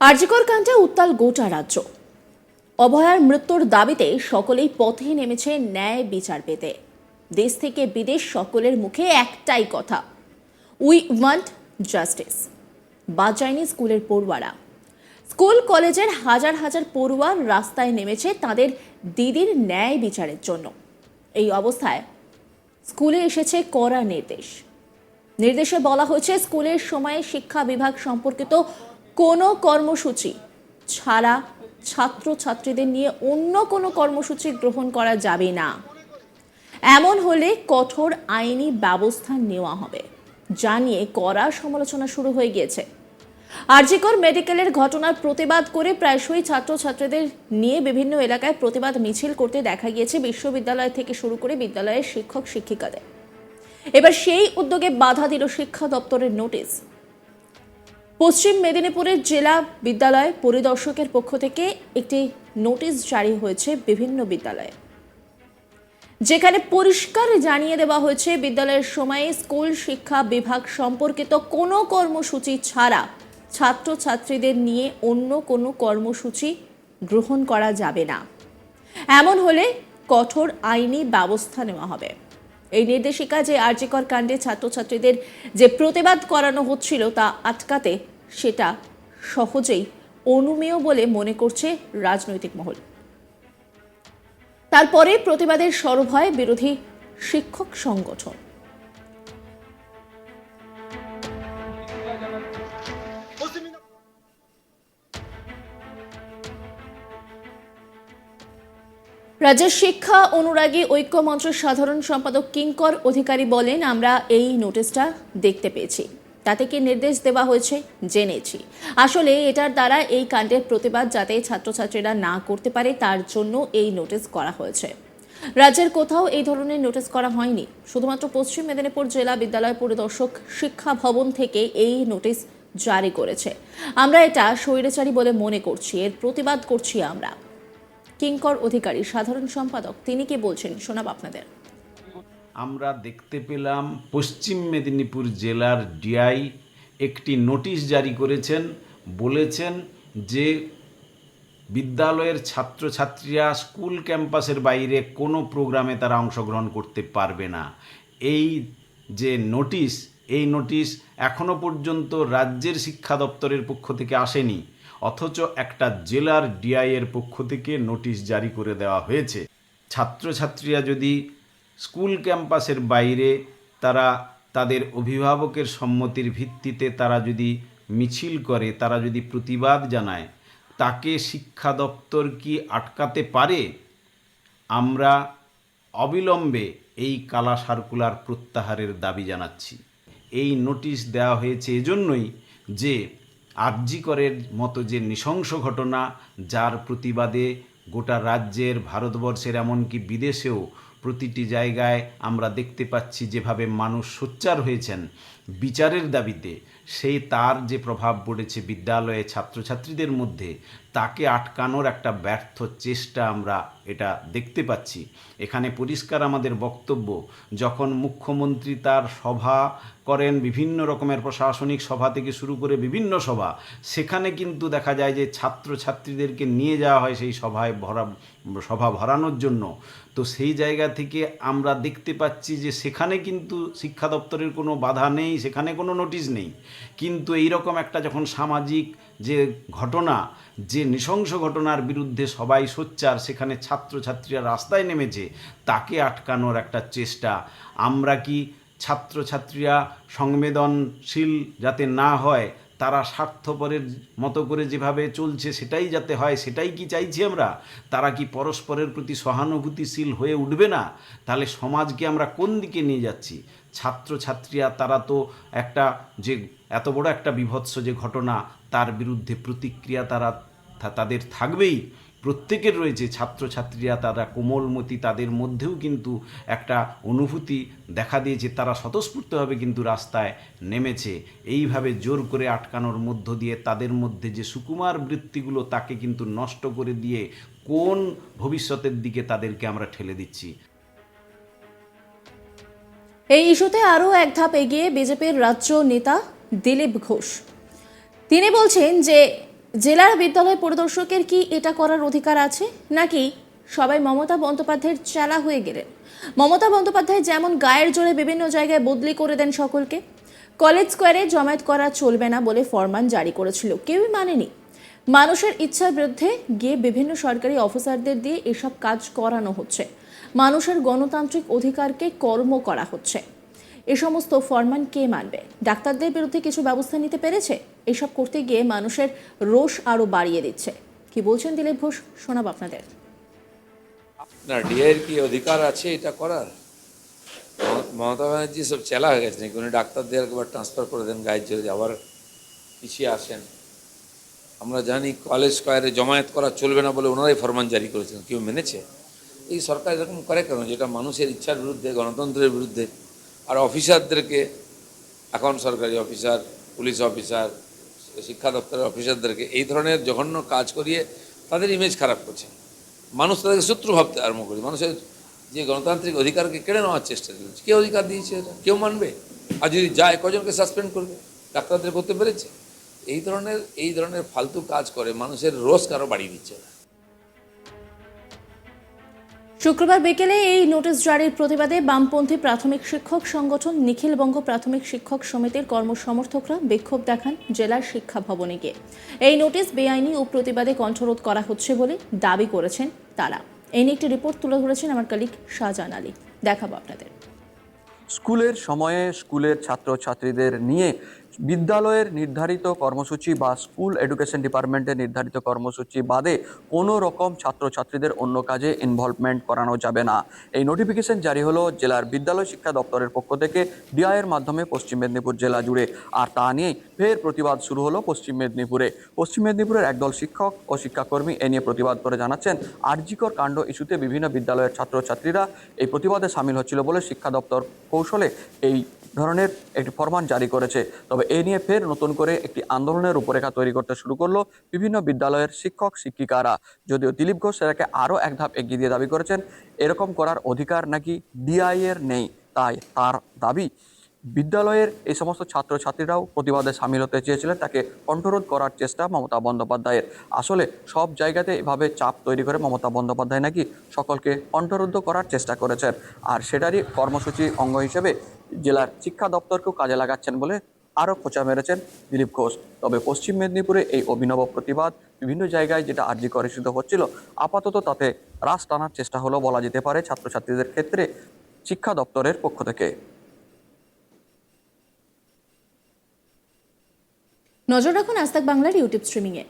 আরজিকর কাণ্ডে উত্তাল গোটা রাজ্য। অভয়ার মৃত্যুর দাবিতে সকলেই পথে নেমেছে ন্যায় বিচার পেতে। দেশ থেকে বিদেশ সকলের মুখে একটাই কথা উই ওয়ান্ট জাস্টিস বা যায়নি স্কুলের পড়ুয়ারা। স্কুল, কলেজের হাজার হাজার পড়ুয়া রাস্তায় নেমেছে তাদের দিদির ন্যায় বিচারের জন্য। এই অবস্থায় স্কুলে এসেছে কড়া নির্দেশ। নির্দেশে বলা হয়েছে, স্কুলের সময়ে শিক্ষা বিভাগ সম্পর্কিত কোনো কর্মসূচি ছাড়া ছাত্রছাত্রীদের নিয়ে অন্য কোনো কর্মসূচি গ্রহণ করা যাবে না। এমন হলে কঠোর আইনি ব্যবস্থা নেওয়া হবে। যা নিয়ে কড়া সমালোচনা শুরু হয়ে গিয়েছে। আরজিকর মেডিকেলের ঘটনার প্রতিবাদ করে প্রায়শই ছাত্রছাত্রীদের নিয়ে বিভিন্ন এলাকায় প্রতিবাদ মিছিল করতে দেখা গিয়েছে বিশ্ববিদ্যালয় থেকে শুরু করে বিদ্যালয়ের শিক্ষক শিক্ষিকাদের এবার সেই উদ্যোগে বাধা দিল শিক্ষা দপ্তরের নোটিশ। পশ্চিম মেদিনীপুরের জেলা বিদ্যালয় পরিদর্শকের পক্ষ থেকে একটি নোটিশ জারি হয়েছে বিভিন্ন বিদ্যালয়ে। যেখানে পরিষ্কার জানিয়ে দেওয়া হয়েছে, বিদ্যালয়ের সময়ে স্কুল শিক্ষা বিভাগ সম্পর্কিত কোনো কর্মসূচি ছাড়া ছাত্রছাত্রীদের নিয়ে অন্য কোনো কর্মসূচি গ্রহণ করা যাবে না। এমন হলে কঠোর আইনি ব্যবস্থা নেওয়া হবে। এই নির্দেশিকা যে আর্যিকর কাণ্ডে ছাত্রছাত্রীদের যে প্রতিবাদ করানো হচ্ছিল তা আটকাতে সেটা সহজেই অনুমেয় বলে মনে করছে রাজনৈতিক মহল। তারপরে প্রতিবাদের সরব হয় বিরোধী শিক্ষক সংগঠন। রাজ্যের শিক্ষা অনুরাগী ঐক্য মঞ্চের সাধারণ সম্পাদক কিঙ্কর অধিকারী বলেন, আমরা এই নোটিশটা দেখতে পেয়েছি। তাতে কি নির্দেশ দেওয়া হয়েছে? জেনেছি। আসলে এটার দ্বারা এই কাণ্ডের প্রতিবাদ যাতে ছাত্রছাত্রীরা না করতে পারে, তার জন্য এই নোটিশ করা হয়েছে। রাজ্যের কোথাও এই ধরনের নোটিশ করা হয়নি। শুধুমাত্র পশ্চিম মেদিনীপুর জেলা বিদ্যালয় পরিদর্শক শিক্ষা ভবন থেকে এই নোটিশ জারি করেছে। আমরা এটা স্বৈরাচারী বলে মনে করছি, এর প্রতিবাদ করছি আমরা। কিঙ্কর অধিকারী, সাধারণ সম্পাদক, তিনি কি বলছেন শোনাব আপনাদের? আমরা দেখতে পেলাম পশ্চিম মেদিনীপুর জেলার ডিআই একটি নোটিশ জারি করেছেন, বলেছেন যে বিদ্যালয়ের ছাত্রছাত্রীরা স্কুল ক্যাম্পাসের বাইরে কোনো প্রোগ্রামে তারা অংশগ্রহণ করতে পারবে না। এই যে নোটিশ, এই নোটিশ এখনও পর্যন্ত রাজ্যের শিক্ষা দপ্তরের পক্ষ থেকে আসেনি, অথচ একটা জেলার ডিআইয়ের পক্ষ থেকে নোটিশ জারি করে দেওয়া হয়েছে। ছাত্রছাত্রীরা যদি স্কুল ক্যাম্পাসের বাইরে তারা তাদের অভিভাবকের সম্মতির ভিত্তিতে তারা যদি মিছিল করে, তারা যদি প্রতিবাদ জানায়, তাকে শিক্ষা দপ্তর কি আটকাতে পারে? আমরা অবিলম্বে এই কালা সার্কুলার প্রত্যাহারের দাবি জানাচ্ছি। এই নোটিশ দেওয়া হয়েছে এজন্যই যে আরজিকরের মতো যে নৃশংস ঘটনা, যার প্রতিবাদে গোটা রাজ্যের, ভারতবর্ষের, এমনকি বিদেশেও প্রতিটি জায়গায় আমরা দেখতে পাচ্ছি যেভাবে মানুষ সোচ্চার হয়েছেন। বিচারের দাবিতে সেই তার যে প্রভাব পড়েছে বিদ্যালয়ে ছাত্রছাত্রীদের মধ্যে, তাকে আটকানোর একটা ব্যর্থ চেষ্টা আমরা এটা দেখতে পাচ্ছি। এখানে পরিষ্কার আমাদের বক্তব্য, যখন মুখ্যমন্ত্রী তার সভা করেন, বিভিন্ন রকমের প্রশাসনিক সভা থেকে শুরু করে বিভিন্ন সভা, সেখানে কিন্তু দেখা যায় যে ছাত্রছাত্রীদেরকে নিয়ে যাওয়া হয় সেই সভায় ভরা, সভা ভরানোর জন্য। তো সেই জায়গা থেকে আমরা দেখতে পাচ্ছি যে সেখানে কিন্তু শিক্ষা দপ্তরের কোনো বাধা নেই সেখানে কোনো নোটিশ নেই। কিন্তু এই রকম একটা যখন সামাজিক যে ঘটনা, যে নৃশংস ঘটনার বিরুদ্ধে সবাই সোচ্চার, সেখানে ছাত্রছাত্রীরা রাস্তায় নেমেছে, তাকে আটকানোর একটা চেষ্টা। আমরা কি ছাত্রছাত্রীরা সংবেদনশীল যাতে না হয়, তারা স্বার্থপরের মতো করে যেভাবে চলছে সেটাই যাতে হয়, সেটাই কি চাইছি আমরা? তারা কি পরস্পরের প্রতি সহানুভূতিশীল হয়ে উঠবে না? তাহলে সমাজকে আমরা কোন দিকে নিয়ে যাচ্ছি? ছাত্রছাত্রীরা, তারা তো একটা যে এত বড় একটা বিভৎস যে ঘটনা, তার বিরুদ্ধে প্রতিক্রিয়া তারা তাদের থাকবেই। প্রত্যেকের রয়েছে ছাত্রছাত্রীরা, তারা কোমলমতি, তাদের মধ্যেও কিন্তু একটা অনুভূতি দেখা দিয়েছে তারা স্বতঃস্ফূর্তভাবে কিন্তু রাস্তায় নেমেছে। এইভাবে জোর করে আটকানোর মধ্য দিয়ে তাদের মধ্যে যে সুকুমার বৃত্তিগুলো, তাকে কিন্তু নষ্ট করে দিয়ে কোন ভবিষ্যতের দিকে তাদেরকে আমরা ঠেলে দিচ্ছি? এই ইস্যুতে আরও এক ধাপ এগিয়ে বিজেপির রাজ্য নেতা দিলীপ ঘোষ। তিনি বলছেন যে, জেলার বিদ্যালয় পরিদর্শকের কি এটা করার অধিকার আছে? নাকি সবাই মমতা বন্দ্যোপাধ্যায়ের চেলা হয়ে গেলেন? মমতা বন্দ্যোপাধ্যায় যেমন গায়ের জোরে বিভিন্ন জায়গায় বদলি করে দেন সকলকে, কলেজ স্কোয়ারে জমায়েত করা চলবে না বলে ফরমান জারি করেছিল। কেউই মানেনি। মানুষের ইচ্ছার বিরুদ্ধে গিয়ে বিভিন্ন সরকারি অফিসারদের দিয়ে এসব কাজ করানো হচ্ছে। মানুষের গণতান্ত্রিক অধিকারকে কর্ম করা হচ্ছে। এ সমস্ত ফরমান কে মানবে? ডাক্তারদের বিরুদ্ধে কিছু ব্যবস্থা নিতে পেরেছে? এসব করতে গিয়ে মানুষের রোষ আরও বাড়িয়ে দিচ্ছে। কি বলছেন দিলীপ ঘোষ? শোনাব আপনাদের। না ডিআইয়ের কি অধিকার আছে এটা করার? মমতা ব্যানার্জি সব চেলা হয়ে গেছে নাকি উনি ডাক্তারদের একবার ট্রান্সফার করে দেন, গায়ের জোরে আবার পিছিয়ে আসেন। আমরা জানি কলেজ স্কোয়ারে জমায়েত করা চলবে না বলে ওনারাই ফরমান জারি করেছেন। কেউ মেনেছে? এই সরকার এরকম করে কেন? যেটা মানুষের ইচ্ছার বিরুদ্ধে, গণতন্ত্রের বিরুদ্ধে। আর অফিসারদেরকে, এখন সরকারি অফিসার, পুলিশ অফিসার, শিক্ষা দপ্তরের অফিসারদেরকে এই ধরনের জঘন্য কাজ করিয়ে তাদের ইমেজ খারাপ করছে। মানুষ তাদেরকে শত্রু ভাবতে আরম্ভ করে মানুষের যে গণতান্ত্রিক অধিকারকে কেড়ে নেওয়ার চেষ্টা চলছে কে অধিকার দিয়েছে এটা? কেউ মানবে? আর যদি যায়, কজনকে সাসপেন্ড করবে? ডাক্তারদের করতে পেরেছে? এই ধরনের এই ধরনের ফালতু কাজ করে মানুষের রোষ কারও বাড়িয়ে দিচ্ছে এরা। শুক্রবার বিকেলে এই নোটিশ জারির প্রতিবাদে বামপন্থী প্রাথমিক শিক্ষক সংগঠন নিখিলবঙ্গ প্রাথমিক শিক্ষক সমিতির কর্মসমর্থকরা বিক্ষোভ দেখান জেলার শিক্ষা ভবনে গিয়ে। এই নোটিশ বেআইনি ও প্রতিবাদে কণ্ঠরোধ করা হচ্ছে বলে দাবি করেছেন তারা। এই নিয়ে একটি রিপোর্ট তুলে ধরেছেন আমার কলিগ শাহজাহান আলী। দেখাবো আপনাদের। স্কুলের সময়ে স্কুলের ছাত্রছাত্রীদের নিয়ে বিদ্যালয়ের নির্ধারিত কর্মসূচি বা স্কুল এডুকেশন ডিপার্টমেন্টের নির্ধারিত কর্মসূচি বাদে কোনো রকম ছাত্রছাত্রীদের অন্য কাজে ইনভলভমেন্ট করানো যাবে না। এই নোটিফিকেশন জারি হলো জেলার বিদ্যালয় শিক্ষা দপ্তরের পক্ষ থেকে ডিআইয়ের মাধ্যমে পশ্চিম মেদিনীপুর জেলা জুড়ে। আর তা নিয়েই ফের প্রতিবাদ শুরু হলো পশ্চিম মেদিনীপুরে। পশ্চিম মেদিনীপুরের একদল শিক্ষক ও শিক্ষাকর্মী এ নিয়ে প্রতিবাদ করে জানাচ্ছেন, আরজিকর কাণ্ড ইস্যুতে বিভিন্ন বিদ্যালয়ের ছাত্রছাত্রীরা এই প্রতিবাদে সামিল হচ্ছিল বলে শিক্ষা দপ্তর কৌশলে এই ধরনের একটি ফরমান জারি করেছে। তবে এ নিয়ে ফের নতুন করে একটি আন্দোলনের রূপরেখা তৈরি করতে শুরু করল বিভিন্ন বিদ্যালয়ের শিক্ষক, শিক্ষিকারা। যদিও দিলীপ ঘোষ সেটাকে আরও এক ধাপ এগিয়ে দিয়ে দাবি করেছেন, এরকম করার অধিকার নাকি ডিআই এর নেই, তাই তার দাবি। বিদ্যালয়ের এই সমস্ত ছাত্রছাত্রীরাও প্রতিবাদে সামিল হতে চেয়েছিলেন, তাকে কণ্ঠরোধ করার চেষ্টা মমতা বন্দ্যোপাধ্যায়ের। আসলে সব জায়গাতে এভাবে চাপ তৈরি করে মমতা বন্দ্যোপাধ্যায় নাকি সকলকে কণ্ঠরোধ করার চেষ্টা করেছেন, আর সেটারই কর্মসূচি অঙ্গ হিসেবে জেলার শিক্ষা দপ্তরকেও কাজে লাগাচ্ছেন বলে আরও খোঁচা মেরেছেন দিলীপ ঘোষ। তবে পশ্চিম মেদিনীপুরে এই অভিনব প্রতিবাদ বিভিন্ন জায়গায় যেটা আর্জি করেছিত হচ্ছিল, আপাতত তাতে রাস টানার চেষ্টা হলো বলা যেতে পারে ছাত্রছাত্রীদের ক্ষেত্রে শিক্ষা দপ্তরের পক্ষ থেকে। নজর রাখুন আজ তাক বাংলার ইউটিউব স্ট্রিমিংয়ে।